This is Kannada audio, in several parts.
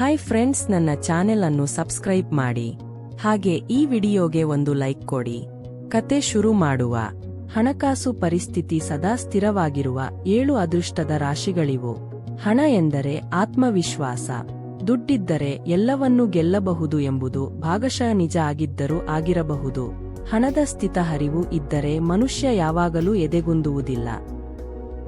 ಹಾಯ್ ಫ್ರೆಂಡ್ಸ್ ನನ್ನ ಚಾನೆಲ್ ಅನ್ನು ಸಬ್ಸ್ಕ್ರೈಬ್ ಮಾಡಿ. ಹಾಗೆ ಈ ವಿಡಿಯೋಗೆ ಒಂದು ಲೈಕ್ ಕೊಡಿ. ಕತೆ ಶುರು ಮಾಡುವ. ಹಣಕಾಸು ಪರಿಸ್ಥಿತಿ ಸದಾ ಸ್ಥಿರವಾಗಿರುವ ಏಳು ಅದೃಷ್ಟದ ರಾಶಿಗಳಿವು. ಹಣ ಎಂದರೆ ಆತ್ಮವಿಶ್ವಾಸ. ದುಡ್ಡಿದ್ದರೆ ಎಲ್ಲವನ್ನೂ ಗೆಲ್ಲಬಹುದು ಎಂಬುದು ಭಾಗಶಃ ನಿಜ ಆಗಿದ್ದರೂ ಆಗಿರಬಹುದು. ಹಣದ ಸ್ಥಿತ ಹರಿವು ಇದ್ದರೆ ಮನುಷ್ಯ ಯಾವಾಗಲೂ ಎದೆಗುಂದುವುದಿಲ್ಲ.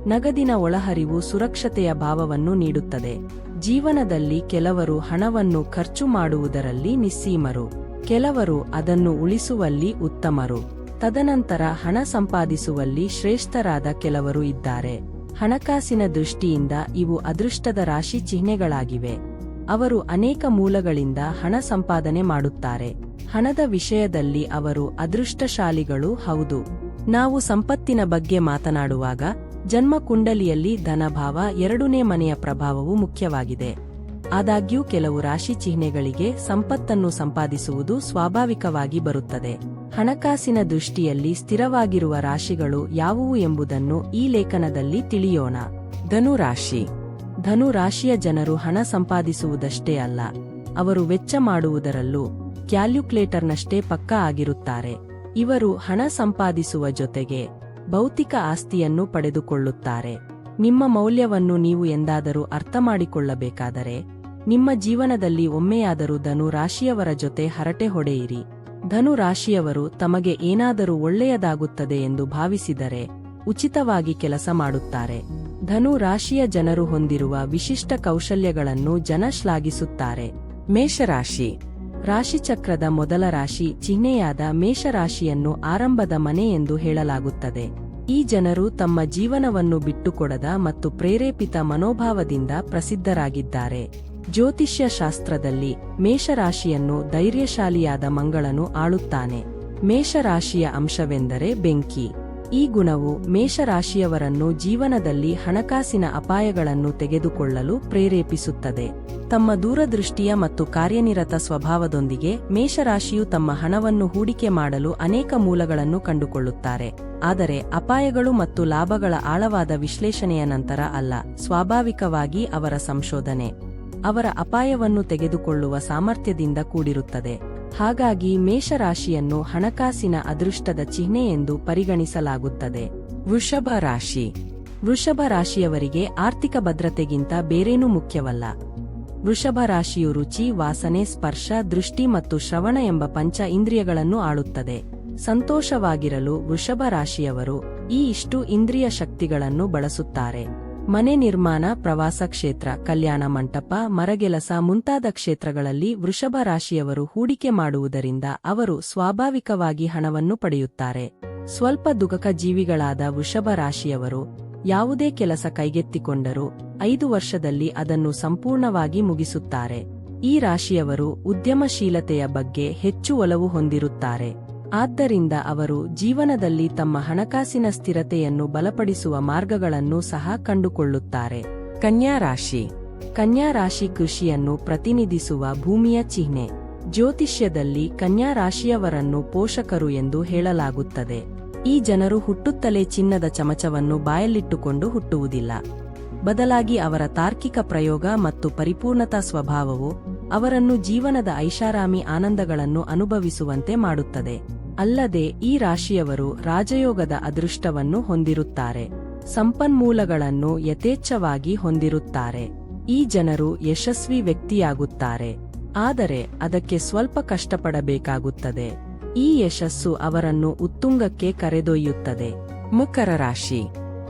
ನಗದಿನ ಒಳಹರಿವು ಸುರಕ್ಷತೆಯ ಭಾವವನ್ನು ನೀಡುತ್ತದೆ. ಜೀವನದಲ್ಲಿ ಕೆಲವರು ಹಣವನ್ನು ಖರ್ಚು ಮಾಡುವುದರಲ್ಲಿ ನಿಸ್ಸೀಮರು, ಕೆಲವರು ಅದನ್ನು ಉಳಿಸುವಲ್ಲಿ ಉತ್ತಮರು. ತದನಂತರ ಹಣ ಸಂಪಾದಿಸುವಲ್ಲಿ ಶ್ರೇಷ್ಠರಾದ ಕೆಲವರು ಇದ್ದಾರೆ. ಹಣಕಾಸಿನ ದೃಷ್ಟಿಯಿಂದ ಇವು ಅದೃಷ್ಟದ ರಾಶಿ ಚಿಹ್ನೆಗಳಾಗಿವೆ. ಅವರು ಅನೇಕ ಮೂಲಗಳಿಂದ ಹಣ ಸಂಪಾದನೆ ಮಾಡುತ್ತಾರೆ. ಹಣದ ವಿಷಯದಲ್ಲಿ ಅವರು ಅದೃಷ್ಟಶಾಲಿಗಳು ಹೌದು. ನಾವು ಸಂಪತ್ತಿನ ಬಗ್ಗೆ ಮಾತನಾಡುವಾಗ ಜನ್ಮ ಕುಂಡಲಿಯಲ್ಲಿ ಧನಭಾವ ಎರಡನೇ ಮನೆಯ ಪ್ರಭಾವವು ಮುಖ್ಯವಾಗಿದೆ. ಆದಾಗ್ಯೂ ಕೆಲವು ರಾಶಿ ಚಿಹ್ನೆಗಳಿಗೆ ಸಂಪತ್ತನ್ನು ಸಂಪಾದಿಸುವುದು ಸ್ವಾಭಾವಿಕವಾಗಿ ಬರುತ್ತದೆ. ಹಣಕಾಸಿನ ದೃಷ್ಟಿಯಲ್ಲಿ ಸ್ಥಿರವಾಗಿರುವ ರಾಶಿಗಳು ಯಾವುವು ಎಂಬುದನ್ನು ಈ ಲೇಖನದಲ್ಲಿ ತಿಳಿಯೋಣ. ಧನು ರಾಶಿ ಧನು ರಾಶಿಯ ಜನರು ಹಣ ಸಂಪಾದಿಸುವುದಷ್ಟೇ ಅಲ್ಲ, ಅವರು ವೆಚ್ಚ ಮಾಡುವುದರಲ್ಲೂ ಕ್ಯಾಲ್ಯುಕ್ಲೇಟರ್ನಷ್ಟೇ ಪಕ್ಕಾ ಆಗಿರುತ್ತಾರೆ. ಇವರು ಹಣ ಸಂಪಾದಿಸುವ ಜೊತೆಗೆ ಭೌತಿಕ ಆಸ್ತಿಯನ್ನು ಪಡೆದುಕೊಳ್ಳುತ್ತಾರೆ. ನಿಮ್ಮ ಮೌಲ್ಯವನ್ನು ನೀವು ಎಂದಾದರೂ ಅರ್ಥ ಮಾಡಿಕೊಳ್ಳಬೇಕಾದರೆ ನಿಮ್ಮ ಜೀವನದಲ್ಲಿ ಒಮ್ಮೆಯಾದರೂ ಧನು ರಾಶಿಯವರ ಜೊತೆ ಹರಟೆ ಹೊಡೆಯಿರಿ. ಧನು ರಾಶಿಯವರು ತಮಗೆ ಏನಾದರೂ ಒಳ್ಳೆಯದಾಗುತ್ತದೆ ಎಂದು ಭಾವಿಸಿದರೆ, ಉಚಿತವಾಗಿ ಕೆಲಸ ಮಾಡುತ್ತಾರೆ. ಧನು ರಾಶಿಯ ಜನರು ಹೊಂದಿರುವ ವಿಶಿಷ್ಟ ಕೌಶಲ್ಯಗಳನ್ನು ಜನ ಶ್ಲಾಘಿಸುತ್ತಾರೆ. ಮೇಷರಾಶಿ ರಾಶಿಚಕ್ರದ ಮೊದಲ ರಾಶಿ ಚಿಹ್ನೆಯಾದ ಮೇಷರಾಶಿಯನ್ನು ಆರಂಭದ ಮನೆ ಎಂದು ಹೇಳಲಾಗುತ್ತದೆ. ಈ ಜನರು ತಮ್ಮ ಜೀವನವನ್ನು ಬಿಟ್ಟುಕೊಡದ ಮತ್ತು ಪ್ರೇರೇಪಿತ ಮನೋಭಾವದಿಂದ ಪ್ರಸಿದ್ಧರಾಗಿದ್ದಾರೆ. ಜ್ಯೋತಿಷ್ಯ ಶಾಸ್ತ್ರದಲ್ಲಿ ಮೇಷರಾಶಿಯನ್ನು ಧೈರ್ಯಶಾಲಿಯಾದ ಮಂಗಳನು ಆಳುತ್ತಾನೆ. ಮೇಷರಾಶಿಯ ಅಂಶವೆಂದರೆ ಬೆಂಕಿ. ಈ ಗುಣವು ಮೇಷರಾಶಿಯವರನ್ನು ಜೀವನದಲ್ಲಿ ಹಣಕಾಸಿನ ಅಪಾಯಗಳನ್ನು ತೆಗೆದುಕೊಳ್ಳಲು ಪ್ರೇರೇಪಿಸುತ್ತದೆ. ತಮ್ಮ ದೂರದೃಷ್ಟಿಯ ಮತ್ತು ಕಾರ್ಯನಿರತ ಸ್ವಭಾವದೊಂದಿಗೆ ಮೇಷರಾಶಿಯು ತಮ್ಮ ಹಣವನ್ನು ಹೂಡಿಕೆ ಮಾಡಲು ಅನೇಕ ಮೂಲಗಳನ್ನು ಕಂಡುಕೊಳ್ಳುತ್ತಾರೆ. ಆದರೆ ಅಪಾಯಗಳು ಮತ್ತು ಲಾಭಗಳ ಆಳವಾದ ವಿಶ್ಲೇಷಣೆಯ ನಂತರ ಅಲ್ಲ, ಸ್ವಾಭಾವಿಕವಾಗಿ ಅವರ ಸಂಶೋಧನೆ. ಅವರ ಅಪಾಯವನ್ನು ತೆಗೆದುಕೊಳ್ಳುವ ಸಾಮರ್ಥ್ಯದಿಂದ ಕೂಡಿರುತ್ತದೆ. ಹಾಗಾಗಿ ಮೇಷರಾಶಿಯನ್ನು ಹಣಕಾಸಿನ ಅದೃಷ್ಟದ ಚಿಹ್ನೆ ಎಂದು ಪರಿಗಣಿಸಲಾಗುತ್ತದೆ. ವೃಷಭ ರಾಶಿ. ವೃಷಭ ರಾಶಿಯವರಿಗೆ ಆರ್ಥಿಕ ಭದ್ರತೆಗಿಂತ ಬೇರೇನೂ ಮುಖ್ಯವಲ್ಲ. ವೃಷಭ ರಾಶಿಯು ರುಚಿ, ವಾಸನೆ, ಸ್ಪರ್ಶ, ದೃಷ್ಟಿ ಮತ್ತು ಶ್ರವಣ ಎಂಬ ಪಂಚ ಇಂದ್ರಿಯಗಳನ್ನು ಆಳುತ್ತದೆ. ಸಂತೋಷವಾಗಿರಲು ವೃಷಭ ರಾಶಿಯವರು ಈ ಇಷ್ಟು ಇಂದ್ರಿಯ ಶಕ್ತಿಗಳನ್ನು ಬಳಸುತ್ತಾರೆ. ಮನೆ ನಿರ್ಮಾಣ, ಪ್ರವಾಸ ಕ್ಷೇತ್ರ, ಕಲ್ಯಾಣ ಮಂಟಪ, ಮರಗೆಲಸ ಮುಂತಾದ ಕ್ಷೇತ್ರಗಳಲ್ಲಿ ವೃಷಭ ರಾಶಿಯವರು ಹೂಡಿಕೆ ಮಾಡುವುದರಿಂದ ಅವರು ಸ್ವಾಭಾವಿಕವಾಗಿ ಹಣವನ್ನು ಪಡೆಯುತ್ತಾರೆ. ಸ್ವಲ್ಪ ದುಗಕ ಜೀವಿಗಳಾದ ವೃಷಭ ರಾಶಿಯವರು ಯಾವುದೇ ಕೆಲಸ ಕೈಗೆತ್ತಿಕೊಂಡರೂ ಐದು ವರ್ಷದಲ್ಲಿ ಅದನ್ನು ಸಂಪೂರ್ಣವಾಗಿ ಮುಗಿಸುತ್ತಾರೆ. ಈ ರಾಶಿಯವರು ಉದ್ಯಮಶೀಲತೆಯ ಬಗ್ಗೆ ಹೆಚ್ಚು ಒಲವು ಹೊಂದಿರುತ್ತಾರೆ. ಆದ್ದರಿಂದ ಅವರು ಜೀವನದಲ್ಲಿ ತಮ್ಮ ಹಣಕಾಸಿನ ಸ್ಥಿರತೆಯನ್ನು ಬಲಪಡಿಸುವ ಮಾರ್ಗಗಳನ್ನು ಸಹ ಕಂಡುಕೊಳ್ಳುತ್ತಾರೆ. ಕನ್ಯಾ ರಾಶಿ. ಕನ್ಯಾ ರಾಶಿ ಕೃಷಿಯನ್ನು ಪ್ರತಿನಿಧಿಸುವ ಭೂಮಿಯ ಚಿಹ್ನೆ. ಜ್ಯೋತಿಷ್ಯದಲ್ಲಿ ಕನ್ಯಾ ರಾಶಿಯವರನ್ನು ಪೋಷಕರು ಎಂದು ಹೇಳಲಾಗುತ್ತದೆ. ಈ ಜನರು ಹುಟ್ಟುತ್ತಲೇ ಚಿನ್ನದ ಚಮಚವನ್ನು ಬಾಯಲ್ಲಿಟ್ಟುಕೊಂಡು ಹುಟ್ಟುವುದಿಲ್ಲ. ಬದಲಾಗಿ ಅವರ ತಾರ್ಕಿಕ ಪ್ರಯೋಗ ಮತ್ತು ಪರಿಪೂರ್ಣತಾ ಸ್ವಭಾವವು ಅವರನ್ನು ಜೀವನದ ಐಷಾರಾಮಿ ಆನಂದಗಳನ್ನು ಅನುಭವಿಸುವಂತೆ ಮಾಡುತ್ತದೆ. ಅಲ್ಲದೆ ಈ ರಾಶಿಯವರು ರಾಜಯೋಗದ ಅದೃಷ್ಟವನ್ನು ಹೊಂದಿರುತ್ತಾರೆ. ಸಂಪನ್ಮೂಲಗಳನ್ನು ಯಥೇಚ್ಛವಾಗಿ ಹೊಂದಿರುತ್ತಾರೆ. ಈ ಜನರು ಯಶಸ್ವಿ ವ್ಯಕ್ತಿಯಾಗುತ್ತಾರೆ. ಆದರೆ ಅದಕ್ಕೆ ಸ್ವಲ್ಪ ಕಷ್ಟಪಡಬೇಕಾಗುತ್ತದೆ. ಈ ಯಶಸ್ಸು ಅವರನ್ನು ಉತ್ತುಂಗಕ್ಕೆ ಕರೆದೊಯ್ಯುತ್ತದೆ. ಮಕರ ರಾಶಿ.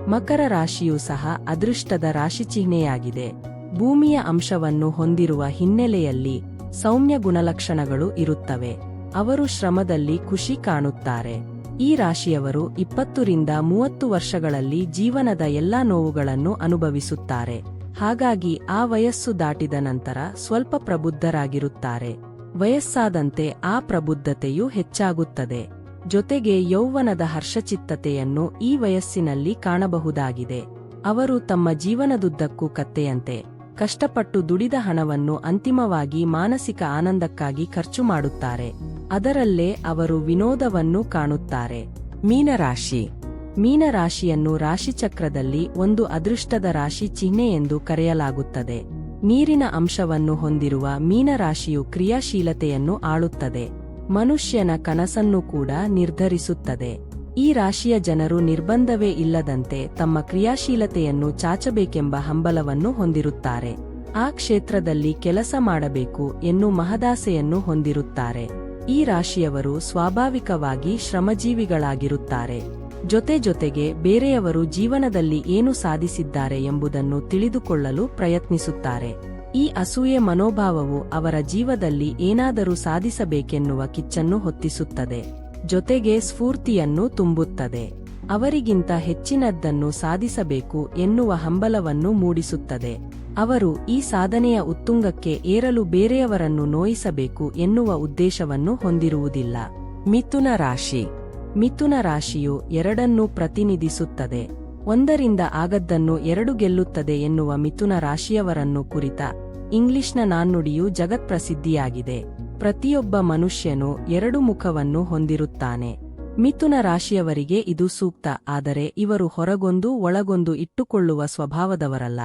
ಮಕರ ರಾಶಿಯು ಸಹ ಅದೃಷ್ಟದ ರಾಶಿಚಿಹ್ನೆಯಾಗಿದೆ. ಭೂಮಿಯ ಅಂಶವನ್ನು ಹೊಂದಿರುವ ಹಿನ್ನೆಲೆಯಲ್ಲಿ ಸೌಮ್ಯ ಗುಣಲಕ್ಷಣಗಳು ಇರುತ್ತವೆ. ಅವರು ಶ್ರಮದಲ್ಲಿ ಖುಷಿ ಕಾಣುತ್ತಾರೆ. ಈ ರಾಶಿಯವರು ಇಪ್ಪತ್ತರಿಂದ ಮೂವತ್ತು ವರ್ಷಗಳಲ್ಲಿ ಜೀವನದ ಎಲ್ಲಾ ನೋವುಗಳನ್ನು ಅನುಭವಿಸುತ್ತಾರೆ. ಹಾಗಾಗಿ ಆ ವಯಸ್ಸು ದಾಟಿದ ನಂತರ ಸ್ವಲ್ಪ ಪ್ರಬುದ್ಧರಾಗಿರುತ್ತಾರೆ. ವಯಸ್ಸಾದಂತೆ ಆ ಪ್ರಬುದ್ಧತೆಯು ಹೆಚ್ಚಾಗುತ್ತದೆ. ಜೊತೆಗೆ ಯೌವನದ ಹರ್ಷಚಿತ್ತತೆಯನ್ನು ಈ ವಯಸ್ಸಿನಲ್ಲಿ ಕಾಣಬಹುದಾಗಿದೆ. ಅವರು ತಮ್ಮ ಜೀವನದುದ್ದಕ್ಕೂ ಕತ್ತೆಯಂತೆ, ಕಷ್ಟಪಟ್ಟು ದುಡಿದ ಹಣವನ್ನು ಅಂತಿಮವಾಗಿ ಮಾನಸಿಕ ಆನಂದಕ್ಕಾಗಿ ಖರ್ಚು ಮಾಡುತ್ತಾರೆ. ಅದರಲ್ಲೇ ಅವರು ವಿನೋದವನ್ನು ಕಾಣುತ್ತಾರೆ. ಮೀನರಾಶಿ. ಮೀನರಾಶಿಯನ್ನು ರಾಶಿಚಕ್ರದಲ್ಲಿ ಒಂದು ಅದೃಷ್ಟದ ರಾಶಿ ಚಿಹ್ನೆ ಎಂದು ಕರೆಯಲಾಗುತ್ತದೆ. ನೀರಿನ ಅಂಶವನ್ನು ಹೊಂದಿರುವ ಮೀನರಾಶಿಯು ಕ್ರಿಯಾಶೀಲತೆಯನ್ನು ಆಳುತ್ತದೆ. ಮನುಷ್ಯನ ಕನಸನ್ನು ಕೂಡ ನಿರ್ಧರಿಸುತ್ತದೆ. ಈ ರಾಶಿಯ ಜನರು ನಿರ್ಬಂಧವೇ ಇಲ್ಲದಂತೆ ತಮ್ಮ ಕ್ರಿಯಾಶೀಲತೆಯನ್ನು ಚಾಚಬೇಕೆಂಬ ಹಂಬಲವನ್ನು ಹೊಂದಿರುತ್ತಾರೆ. ಆ ಕ್ಷೇತ್ರದಲ್ಲಿ ಕೆಲಸ ಮಾಡಬೇಕು ಎನ್ನು ಮಹದಾಸೆಯನ್ನು ಹೊಂದಿರುತ್ತಾರೆ. ಈ ರಾಶಿಯವರು ಸ್ವಾಭಾವಿಕವಾಗಿ ಶ್ರಮಜೀವಿಗಳಾಗಿರುತ್ತಾರೆ. ಜೊತೆ ಜೊತೆಗೆ ಬೇರೆಯವರು ಜೀವನದಲ್ಲಿ ಏನು ಸಾಧಿಸಿದ್ದಾರೆ ಎಂಬುದನ್ನು ತಿಳಿದುಕೊಳ್ಳಲು ಪ್ರಯತ್ನಿಸುತ್ತಾರೆ. ಈ ಅಸೂಯೆ ಮನೋಭಾವವು ಅವರ ಜೀವದಲ್ಲಿ ಏನಾದರೂ ಸಾಧಿಸಬೇಕೆನ್ನುವ ಕಿಚ್ಚನ್ನು ಹೊತ್ತಿಸುತ್ತದೆ. ಜೊತೆಗೆ ಸ್ಫೂರ್ತಿಯನ್ನು ತುಂಬುತ್ತದೆ. ಅವರಿಗಿಂತ ಹೆಚ್ಚಿನದ್ದನ್ನು ಸಾಧಿಸಬೇಕು ಎನ್ನುವ ಹಂಬಲವನ್ನು ಮೂಡಿಸುತ್ತದೆ. ಅವರು ಈ ಸಾಧನೆಯ ಉತ್ತುಂಗಕ್ಕೆ ಏರಲು ಬೇರೆಯವರನ್ನು ನೋಯಿಸಬೇಕು ಎನ್ನುವ ಉದ್ದೇಶವನ್ನು ಹೊಂದಿರುವುದಿಲ್ಲ. ಮಿಥುನ ರಾಶಿ ಮಿಥುನ ರಾಶಿಯು ಎರಡನ್ನೂ ಪ್ರತಿನಿಧಿಸುತ್ತದೆ. ಒಂದರಿಂದ ಆಗದ್ದನ್ನು ಎರಡು ಗೆಲ್ಲುತ್ತದೆ ಎನ್ನುವ ಮಿಥುನ ರಾಶಿಯವರನ್ನು ಕುರಿತ ಇಂಗ್ಲಿಷ್ನ ನಾಣ್ಣುಡಿಯು ಜಗತ್ಪ್ರಸಿದ್ಧಿಯಾಗಿದೆ. ಪ್ರತಿಯೊಬ್ಬ ಮನುಷ್ಯನು ಎರಡು ಮುಖವನ್ನು ಹೊಂದಿರುತ್ತಾನೆ. ಮಿಥುನ ರಾಶಿಯವರಿಗೆ ಇದು ಸೂಕ್ತ, ಆದರೆ ಇವರು ಹೊರಗೊಂದು ಒಳಗೊಂದು ಇಟ್ಟುಕೊಳ್ಳುವ ಸ್ವಭಾವದವರಲ್ಲ.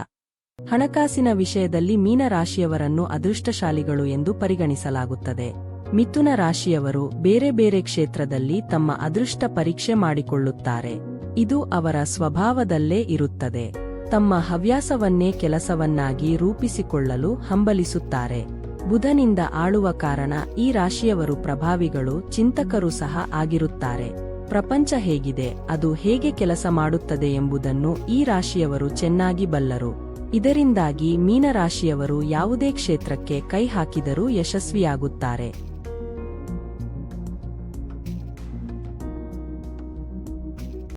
ಹಣಕಾಸಿನ ವಿಷಯದಲ್ಲಿ ಮೀನರಾಶಿಯವರನ್ನು ಅದೃಷ್ಟಶಾಲಿಗಳು ಎಂದು ಪರಿಗಣಿಸಲಾಗುತ್ತದೆ. ಮಿಥುನ ರಾಶಿಯವರು ಬೇರೆ ಬೇರೆ ಕ್ಷೇತ್ರದಲ್ಲಿ ತಮ್ಮ ಅದೃಷ್ಟ ಪರೀಕ್ಷೆ ಮಾಡಿಕೊಳ್ಳುತ್ತಾರೆ. ಇದು ಅವರ ಸ್ವಭಾವದಲ್ಲೇ ಇರುತ್ತದೆ. ತಮ್ಮ ಹವ್ಯಾಸವನ್ನೇ ಕೆಲಸವನ್ನಾಗಿ ರೂಪಿಸಿಕೊಳ್ಳಲು ಹಂಬಲಿಸುತ್ತಾರೆ. ಬುಧನಿಂದ ಆಳುವ ಕಾರಣ ಈ ರಾಶಿಯವರು ಪ್ರಭಾವಿಗಳು, ಚಿಂತಕರು ಸಹ ಆಗಿರುತ್ತಾರೆ. ಪ್ರಪಂಚ ಹೇಗಿದೆ, ಅದು ಹೇಗೆ ಕೆಲಸ ಮಾಡುತ್ತದೆ ಎಂಬುದನ್ನು ಈ ರಾಶಿಯವರು ಚೆನ್ನಾಗಿ ಬಲ್ಲರು. ಇದರಿಂದಾಗಿ ಮೀನರಾಶಿಯವರು ಯಾವುದೇ ಕ್ಷೇತ್ರಕ್ಕೆ ಕೈ ಹಾಕಿದರೂ ಯಶಸ್ವಿಯಾಗುತ್ತಾರೆ.